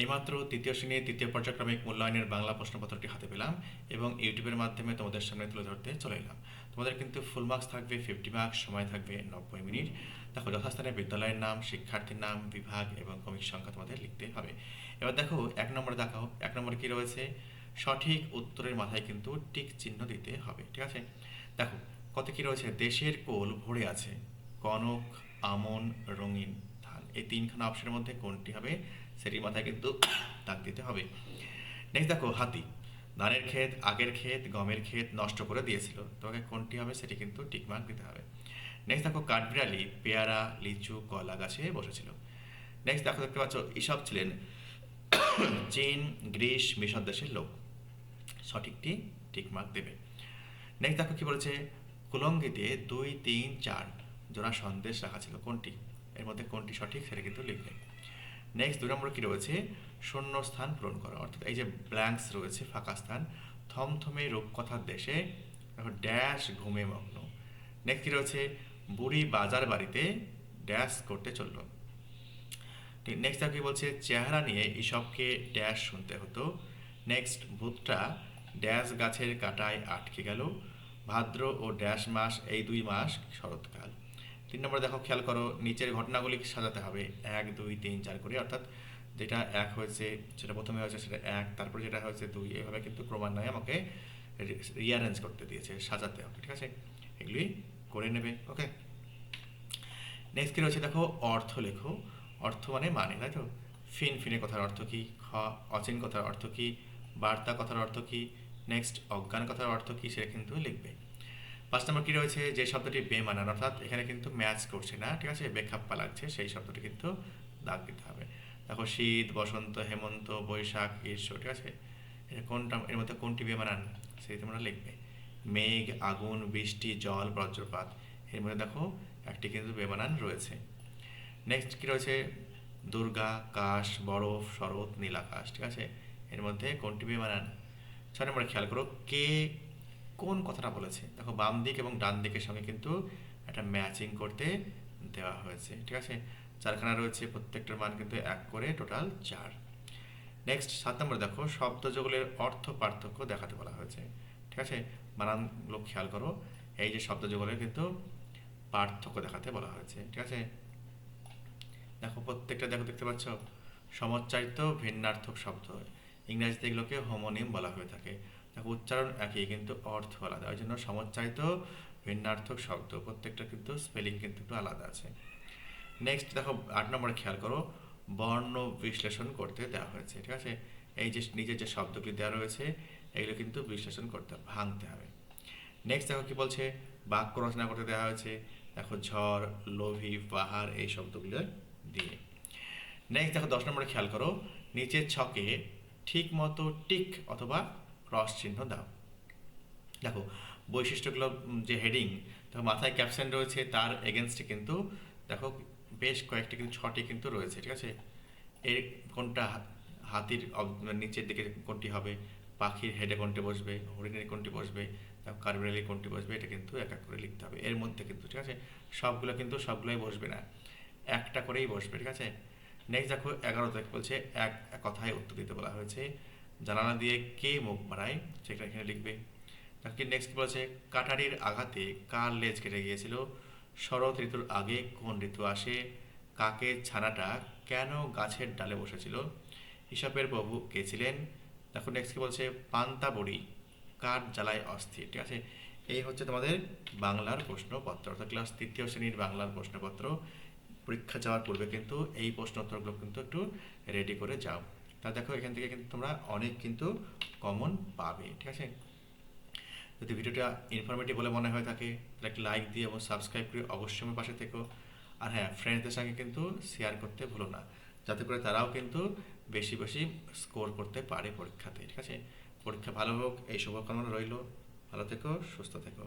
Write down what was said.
এইমাত্র তৃতীয় শ্রেণির তৃতীয় পর্যায়ক্রমিক মূল্যায়নের বাংলা প্রশ্নপত্রটি হাতে পেলাম এবং ইউটিউবের মাধ্যমে তোমাদের সামনে তুলে ধরতে চলে এলাম। তোমাদের কিন্তু ফুল মার্কস থাকবে ফিফটি মার্কস সময় থাকবে নব্বই মিনিট। দেখো, যথাস্থানে বিদ্যালয়ের নাম, শিক্ষার্থীর নাম, বিভাগ এবং কমিক সংখ্যা তোমাদের লিখতে হবে। এবার দেখো, এক নম্বরে দেখাও, এক নম্বরে কী রয়েছে? সঠিক উত্তরের মাথায় কিন্তু টিক চিহ্ন দিতে হবে, ঠিক আছে? দেখো, কত কী রয়েছে? দেশের কোল ভরে আছে, কনক, আমন, রঙিন। এই তিনখানা অপশনের মধ্যে কোনটি হবে সেটির মাথায় কিন্তু দাগ দিতে হবে। নেক্সট দেখো, হাতি। ধানের ক্ষেত, আগের ক্ষেত, গমের ক্ষেত নষ্ট করে দিয়েছিল। তোমাকে কোনটি হবে সেটি কিন্তু টিকমার্ক দিতে হবে। নেক্সট দেখো, কাঠবিড়ালি, পেয়ারা, লিচু, কলা গাছে বসেছিল। নেক্সট দেখো, দেখতে পাচ্ছ এসব ছিলেন চীন, গ্রিস, মিশর দেশের লোক। সঠিকটি টিকমার্ক দেবে। নেক্সট দেখো, কি বলেছে? কুলঙ্গিতে দুই, তিন, চার জোড়া সন্দেশ রাখা ছিল। কোনটি? এর মধ্যে কোনটি সঠিক সেটা কিন্তু লিখবে। নেক্সট দু নম্বর কি রয়েছে? শূন্য স্থান পূরণ করা। অর্থাৎ এই যে ব্ল্যাঙ্কস রয়েছে, ফাঁকা স্থান, থমথমে রূপকথার দেশে দেখো ড্যাশ ঘুমে মগ্ন। নেক্সট কি রয়েছে? বুড়ি বাজার বাড়িতে ড্যাশ করতে চলল। নেক্সট আর কি বলছে, চেহারা নিয়ে এসবকে ড্যাশ শুনতে হতো। নেক্সট ভূতটা ড্যাশ গাছের কাটায় আটকে গেল। ভাদ্র ও ড্যাশ মাস এই দুই মাস শরৎকাল। তিন নম্বর দেখো, খেয়াল করো, নিচের ঘটনাগুলি সাজাতে হবে। এক, দুই, তিন, চার করে, অর্থাৎ যেটা এক হয়েছে, যেটা প্রথমে হয়েছে সেটা এক, তারপরে যেটা হয়েছে দুই, এভাবে কিন্তু ক্রমান্বয়ে আমাকে রিয়ারেঞ্জ করতে দিয়েছে, সাজাতে হবে, ঠিক আছে? এগুলি করে নেবে ওকে নেক্সট কী রয়েছে দেখো, অর্থ লেখো। অর্থ মানে মানে তাই তো? ফিন, ফিনে কথার অর্থ কী? খ, অচিন কথার অর্থ কী? বার্তা কথার অর্থ কী? নেক্সট অজ্ঞান কথার অর্থ কী? সেটা কিন্তু লিখবে। পাঁচ নম্বর কী রয়েছে? যে শব্দটি বেমানান, অর্থাৎ এখানে কিন্তু ম্যাচ করছে না, ঠিক আছে? বেখাপ্পা লাগছে সেই শব্দটি কিন্তু দাগ দিতে হবে। দেখো, শীত, বসন্ত, হেমন্ত, বৈশাখ, গ্রীষ্ম, ঠিক আছে? এটা কোনটা, এর মধ্যে কোনটি বেমানান? সেই তোমরা লিখবে। মেঘ, আগুন, বৃষ্টি, জল, বজ্রপাত। এর মধ্যে দেখো, একটি কিন্তু বেমানান রয়েছে। নেক্সট কী রয়েছে? দুর্গা, কাশ, বরফ, শরৎ, নীলাকাশ, ঠিক আছে? এর মধ্যে কোনটি বেমানান? ছয় নম্বরে খেয়াল করো, কে কোন কথাটা বলেছে? দেখো, বাম দিক এবং ডান দিকের সঙ্গে কিন্তু একটা ম্যাচিং করতে দেওয়া হয়েছে, ঠিক আছে? চারখানা রয়েছে, প্রত্যেকটার মান কিন্তু এক করে টোটাল চার। নেক্সট সাত নম্বর দেখো শব্দ যুগলের অর্থ পার্থক্য দেখাতে বলা হয়েছে, ঠিক আছে? বানানগুলো খেয়াল করো, এই যে শব্দ যুগলের কিন্তু পার্থক্য দেখাতে বলা হয়েছে, ঠিক আছে? দেখো, প্রত্যেকটা দেখো, দেখতে পাচ্ছ? সমচ্চারিত ভিন্নার্থক শব্দ, ইংরেজিতে এগুলোকে হোমোনিম বলা হয়ে থাকে। উচ্চারণ একই কিন্তু অর্থ আলাদা। ওই জন্য সমচ্চারিত ভিন্নার্থক শব্দ, প্রত্যেকটা কিন্তু স্পেলিং কিন্তু একটু আলাদা আছে। নেক্সট দেখো, আট নম্বরে খেয়াল করো, বর্ণ বিশ্লেষণ করতে দেওয়া হয়েছে, ঠিক আছে? এই যে নিজের যে শব্দগুলি দেওয়া রয়েছে, এগুলো কিন্তু বিশ্লেষণ করতে, ভাঙতে হবে। নেক্সট দেখো কি বলছে? বাক্য রচনা করতে দেওয়া হয়েছে, দেখো ঝড়, লোভি, পাহাড়, এই শব্দগুলো দিয়ে। নেক্সট দেখো দশ নম্বরে খেয়াল করো, নিচের ছকে ঠিক মতো টিক অথবা ক্রস চিহ্ন দাও। দেখো, বৈশিষ্ট্যগুলো যে হেডিং দেখো, মাথায় ক্যাপশন রয়েছে, তার এগেনস্টে কিন্তু, দেখো, বেশ কয়েকটি কিন্তু, ছটি কিন্তু রয়েছে, ঠিক আছে? এর কোনটা হাতির নিচের দিকে কোনটি হবে, পাখির হেডে কোনটি বসবে, হরিণের কোনটি বসবে কার্বিনালি কোনটি বসবে, এটা কিন্তু এক এক করে লিখতে হবে, এর মধ্যে কিন্তু, ঠিক আছে? সবগুলো কিন্তু সবগুলোই বসবে না, একটা করেই বসবে, ঠিক আছে? নেক্সট দেখো, এগারো তারিখ বলছে, এক কথায় উত্তর দিতে বলা হয়েছে জানালা দিয়ে কে মুখ বাড়ায় সেটা এখানে লিখবে। কি নেক্সট বলেছে? কাটারির আঘাতে কার লেজ কেটে গিয়েছিল? শরৎ ঋতুর আগে কোন ঋতু আসে? কাকের ছানাটা কেন গাছের ডালে বসেছিল? হিসাবের প্রভু কে ছিলেন? দেখো নেক্সট কি বলছে? পান্তা বড়ি কার জ্বালায় অস্থির? ঠিক আছে? এই হচ্ছে তোমাদের বাংলার প্রশ্নপত্র, অর্থাৎ ক্লাস তৃতীয় শ্রেণির বাংলার প্রশ্নপত্র। পরীক্ষা যাওয়ার পূর্বে কিন্তু এই প্রশ্ন উত্তরগুলো কিন্তু একটু রেডি করে যাও। তা দেখো, এখান থেকে কিন্তু তোমরা অনেক কিন্তু কমন পাবে, ঠিক আছে? যদি ভিডিওটা ইনফরমেটিভ বলে মনে হয় থাকে, তাহলে একটা লাইক দিয়ে এবং সাবস্ক্রাইব করে অবশ্যই আমার পাশে থেকো। আর হ্যাঁ ফ্রেন্ডসদের সঙ্গে কিন্তু শেয়ার করতে ভুলো না, যাতে করে তারাও কিন্তু বেশি বেশি স্কোর করতে পারে পরীক্ষাতে, ঠিক আছে? পরীক্ষা ভালো হোক, এই শুভকামনা রইল। ভালো থেকো, সুস্থ থেকো।